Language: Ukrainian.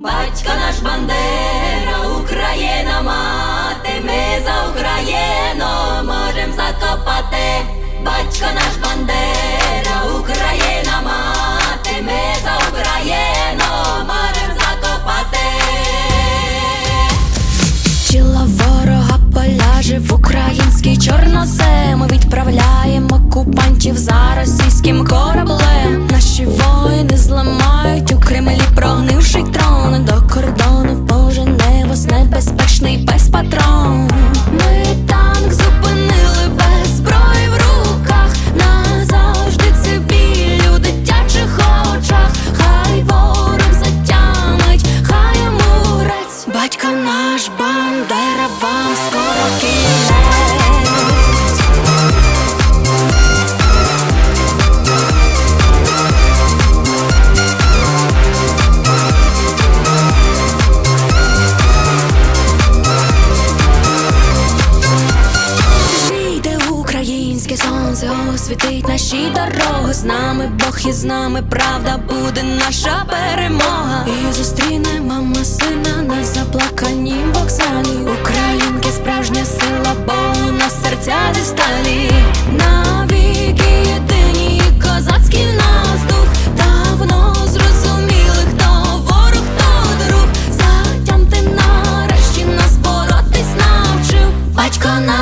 Батько наш бандит! ж бандера вам скоро кінець Зійде українське сонце, освітить наші дороги з нами, Бог і з нами, правда буде наша перемога. Батько на